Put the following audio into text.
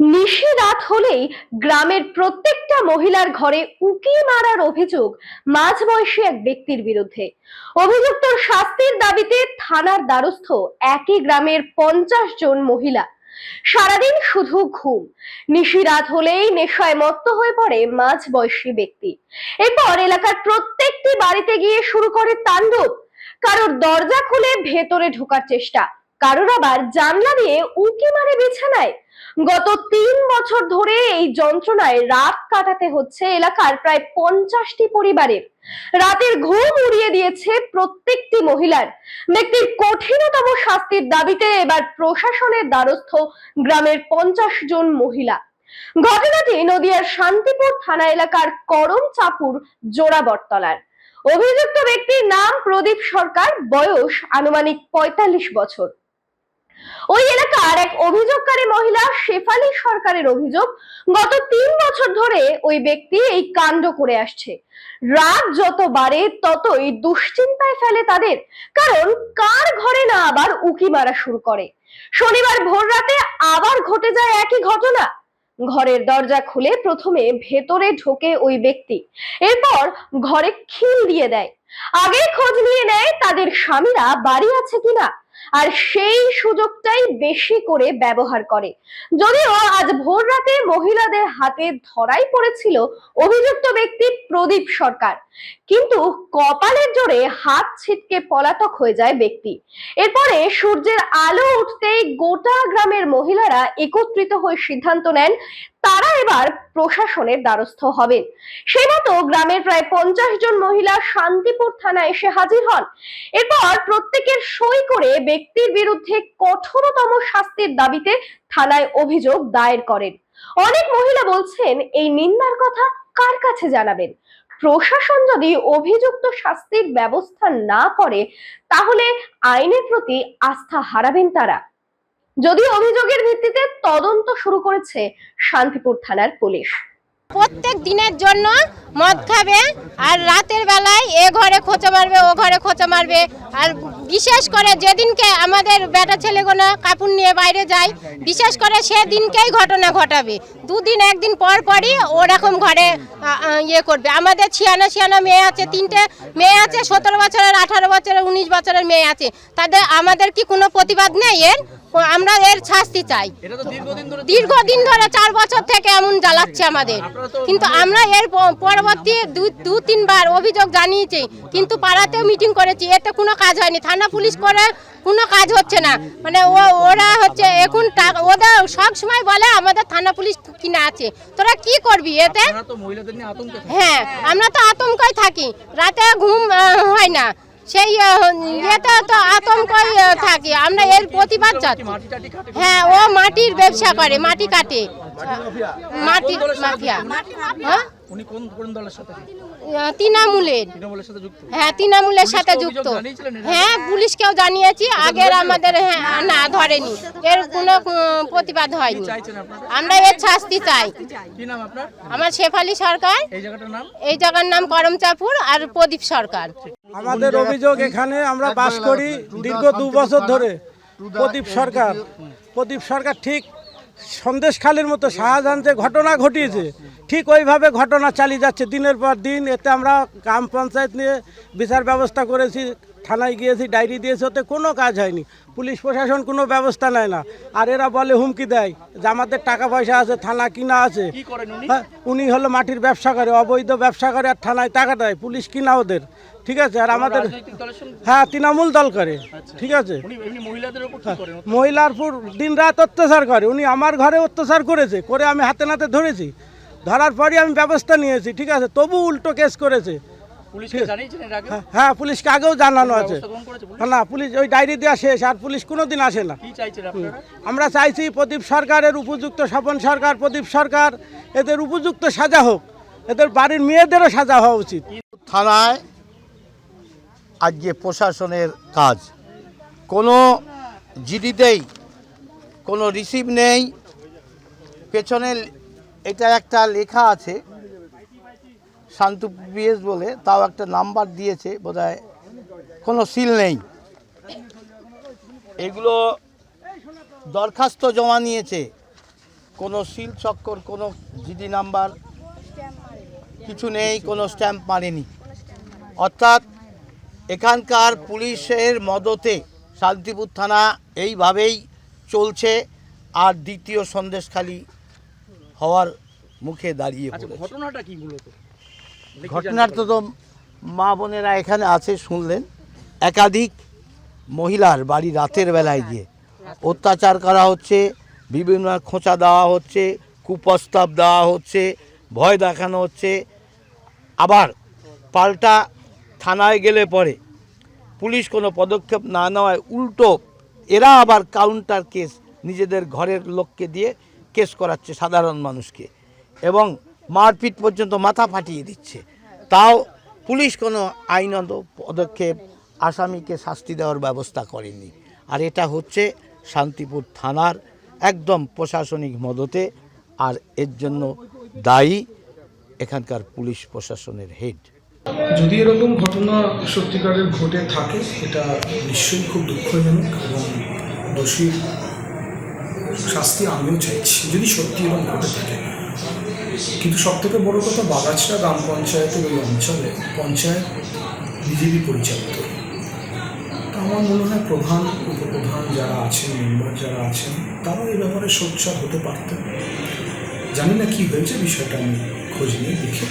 নিশি রাত হলেই গ্রামের প্রত্যেকটা মহিলার ঘরে উকি মারার অভিযোগ মাঝবয়সী এক ব্যক্তির বিরুদ্ধে। অভিযুক্ত শাস্তির দাবিতে থানার দ্বারস্থ একই গ্রামের পঞ্চাশ জন মহিলা। সারাদিন শুধু ঘুম। নিশি রাত হলেই নেশায় মত্ত হয়ে পড়ে মাঝবয়সী ব্যক্তি। এরপর এলাকার প্রত্যেকটি বাড়িতে গিয়ে শুরু করে তাণ্ডব। কারোর দরজা খুলে ভেতরে ঢোকার চেষ্টা। কারোর আবার জানলা দিয়ে উকি মারে বিছানায়। গত তিন বছর ধরে এই যন্ত্রণায় রাত কাটাতে হচ্ছে এলাকার প্রায় পঞ্চাশটি পরিবারের রাতের ঘুম উড়িয়ে দিয়েছে প্রত্যেকটি মহিলার। ব্যক্তির কঠিনতম শাস্তির দাবিতে এবার প্রশাসনের দ্বারস্থ গ্রামের পঞ্চাশ জন মহিলা। ঘটনাটি নদিয়ার শান্তিপুর থানা এলাকার করম চাপুর জোড়াবটতলার অভিযুক্ত ব্যক্তির নাম প্রদীপ সরকার, বয়স আনুমানিক পঁয়তাল্লিশ বছর। ওই এলাকার এক অভিযোগকারী মহিলা শেফালি সরকারের অভিযোগ, গত তিন বছর ধরে ওই ব্যক্তি এই কাণ্ড করে আসছে। রাত যত বাড়ে, ততই দুশ্চিন্তায় ফেলে তাদের, কারণ কার ঘরে না আবার উকি মারা শুরু করে? শনিবার ভোর রাতে আবার ঘটে যায় একই ঘটনা। ঘরের দরজা খুলে প্রথমে ভেতরে ঢোকে ওই ব্যক্তি, এরপর ঘরে খিল দিয়ে দেয়। আগে খোঁজ নিয়ে নেয় তাদের স্বামীরা বাড়ি আছে কিনা। আর সেই সুযোগটাই বেশি করে ব্যবহার করে। যদিও আজ ভোর রাতে মহিলাদের হাতে ধরাই পড়েছিল অভিযুক্ত ব্যক্তি প্রদীপ সরকার। কিন্তু কপালের জোরে হাত ছিটকে পলাতক হয়ে যায় ব্যক্তি। এরপরে সূর্যের আলো উঠতেই গোটা গ্রামের মহিলারা একত্রিত হয়ে সিদ্ধান্ত নেন তারা এবার প্রশাসনের দ্বারস্থ হবেন। সেই মতো গ্রামের প্রায় পঞ্চাশ জন মহিলা শান্তিপুর থানায় এসে হাজির হন। এরপর প্রত্যেকের সই করে ব্যক্তির বিরুদ্ধে কঠোরতম শাস্তির দাবিতে থানায় অভিযোগ দায়ের করেন। অনেক মহিলা বলছেন, এই নিন্দার কথা কার কাছে জানাবেন? প্রশাসন যদি অভিযুক্ত শাস্তির ব্যবস্থা না করে, তাহলে আইনের প্রতি আস্থা হারাবেন তারা। যদিও অভিযোগের ভিত্তিতে তদন্ত শুরু করেছে শান্তিপুর থানার পুলিশ। প্রত্যেক দিনের জন্য মদ খাবে আর রাতের বেলায় এ ঘরে খোঁচা মারবে, ও ঘরে খোঁচা মারবে। আর বিশেষ করে যেদিনকে আমাদের বেটা ছেলেগুলো কাপড় নিয়ে বাইরে যায়, বিশেষ করে সেদিনকেই ঘটনা ঘটাবে। দুদিন, একদিন পর পরই ওরকম ঘরে ইয়ে করবে। আমাদের ছিয়ানো ছিয়ানো মেয়ে আছে, তিনটে মেয়ে আছে, সতেরো বছরের, আঠারো বছরের, উনিশ বছরের মেয়ে আছে। তাদের আমাদের কি কোনো প্রতিবাদ নেই এর? আমরা এর শাস্তি চাই। দীর্ঘদিন ধরে চার বছর থেকে এমন জ্বালাচ্ছে আমাদের। কিন্তু আমরা এর পরবর্তী দু- তিনবার অভিযোগ জানিয়েছি কিন্তু পাড়াতেও মিটিং করেছি। এতে কোনো কাজ হয়নি। থানা পুলিশ করে কোনো কাজ হচ্ছে না। মানে ওরা হচ্ছে এখন ওদের সব সময় বলে আমাদের থানা পুলিশ কিনা আছে। তোরা কি করবি এতে। হ্যাঁ আমরা তো আতঙ্কই থাকি। রাতে ঘুম হয় না। সেই ইয়েটা তো আতঙ্ক থাকে। আমরা এর প্রতিবাদ হ্যাঁ ও মাটির ব্যবসা করে মাটি কাটে। মাটি মাফিয়া। হ্যাঁ? উনি কোন কোন দলের সাথে তৃণমূলের। তৃণমূলের সাথে যুক্ত? হ্যাঁ তৃণমূলের সাথে যুক্ত। হ্যাঁ পুলিশকেও জানিয়েছি আগের আমাদের হ্যাঁ না ধরেনি। এর কোনো প্রতিবাদ হয়নি। আমরা এর শাস্তি চাই? কি নাম আপনার? আমার শেফালি সরকার। এই জায়গাটার নাম? এই জায়গার নাম করমচাপুর আর প্রদীপ সরকার। আমাদের অভিযোগ এখানে আমরা বাস করি দীর্ঘ দু বছর ধরে। প্রদীপ সরকার। প্রদীপ সরকার ঠিক সন্দেশখালীর মতো শাহজাহান যে ঘটনা ঘটিয়েছে, ঠিক ওইভাবে ঘটনা চালিয়ে যাচ্ছে। দিনের পর দিন এতে আমরা গ্রাম পঞ্চায়েত নিয়ে বিচার ব্যবস্থা করেছি থানায় গিয়েছি ডায়েরি দিয়েছি ওতে কোনো কাজ হয়নি। পুলিশ প্রশাসন কোনো ব্যবস্থা নেয় না। আর এরা বলে হুমকি দেয় যে আমাদের টাকা পয়সা আছে থানা কিনা আছে। উনি? হ্যাঁ উনি হলো মাটির ব্যবসা করে অবৈধ ব্যবসা করে আর থানায় টাকা দেয়। পুলিশ কিনা ওদের? ঠিক আছে? আর আমাদের হ্যাঁ তৃণমূল দল করে। ঠিক আছে? উনি এমনি মহিলাদের উপর কি করেন? মহিলার পুর দিন রাত অত্যাচার করে। উনি আমার ঘরে অত্যাচার করেছে করে আমি হাতে নাতে ধরেছি। ধরার পরই আমি ব্যবস্থা নিয়েছি ঠিক আছে? তবু উল্টো কেস করেছে। হ্যাঁ, হ্যাঁ পুলিশকে আগেও জানানো আছে? না পুলিশ ওই ডায়েরি দেওয়া শেষ আর পুলিশ কোনো দিন আসে না। কি চাইছেন আপনারা? আমরা চাইছি প্রদীপ সরকারের উপযুক্ত স্বপন সরকার প্রদীপ সরকার এদের উপযুক্ত সাজা হোক। এদের বাড়ির মেয়েদেরও সাজা হওয়া উচিত। থানায় আজকে প্রশাসনের কাজ। কোনো জিডিতেই কোনো রিসিভ নেই। পেছনে এটা একটা লেখা আছে। শান্তু পিএস বলে তাও একটা নাম্বার দিয়েছে বোধহয় কোনো সিল নেই। এগুলো দরখাস্ত জমা নিয়েছে। কোনো সিল চক্কর কোনো জিডি নাম্বার কিছু নেই কোনো স্ট্যাম্প মারেনি। অর্থাৎ এখানকার পুলিশের মদতে শান্তিপুর থানা এইভাবেই চলছে আর দ্বিতীয় সন্দেশখালী হওয়ার মুখে দাঁড়িয়ে আচ্ছা ঘটনাটা কি মূলত? ঘটনার তো তো মা বোনেরা এখানে আছে শুনলেন। একাধিক মহিলার বাড়ি রাতের বেলায় গিয়ে অত্যাচার করা হচ্ছে বিভিন্ন খোঁচা দেওয়া হচ্ছে কুপ্রস্তাব দেওয়া হচ্ছে ভয় দেখানো হচ্ছে। আবার পাল্টা থানায় গেলে পরে পুলিশ কোনো পদক্ষেপ না নেওয়ায় উল্টো এরা আবার কাউন্টার কেস নিজেদের ঘরের লোককে দিয়ে কেস করাচ্ছে সাধারণ মানুষকে। এবং মারপিট পর্যন্ত মাথা ফাটিয়ে দিচ্ছে। তাও পুলিশ কোনো আইনত পদক্ষেপ আসামিকে শাস্তি দেওয়ার ব্যবস্থা করেনি। আর এটা হচ্ছে শান্তিপুর থানার একদম প্রশাসনিক মদতে, আর এর জন্য দায়ী এখানকার পুলিশ প্রশাসনের হেড। যদি এরকম ঘটনা সত্যিকারের ঘটে থাকে এটা নিশ্চয়ই খুব দুঃখজনক এবং দোষীর শাস্তি আমিও চাইছি। যদি সত্যি এরকম ঘটে থাকে কিন্তু সব থেকে বড় কথা বাগাছড়া গ্রাম পঞ্চায়েতের ওই অঞ্চলে পঞ্চায়েত বিজেপি পরিচালিত। আমার মনে হয় প্রধান, উপপ্রধান যারা আছেন, মেম্বার যারা আছেন, তারাও এই ব্যাপারে সোচ্চার হতে পারতেন। জানি না কী হয়েছে, বিষয়টা আমি খোঁজ নিয়ে দেখে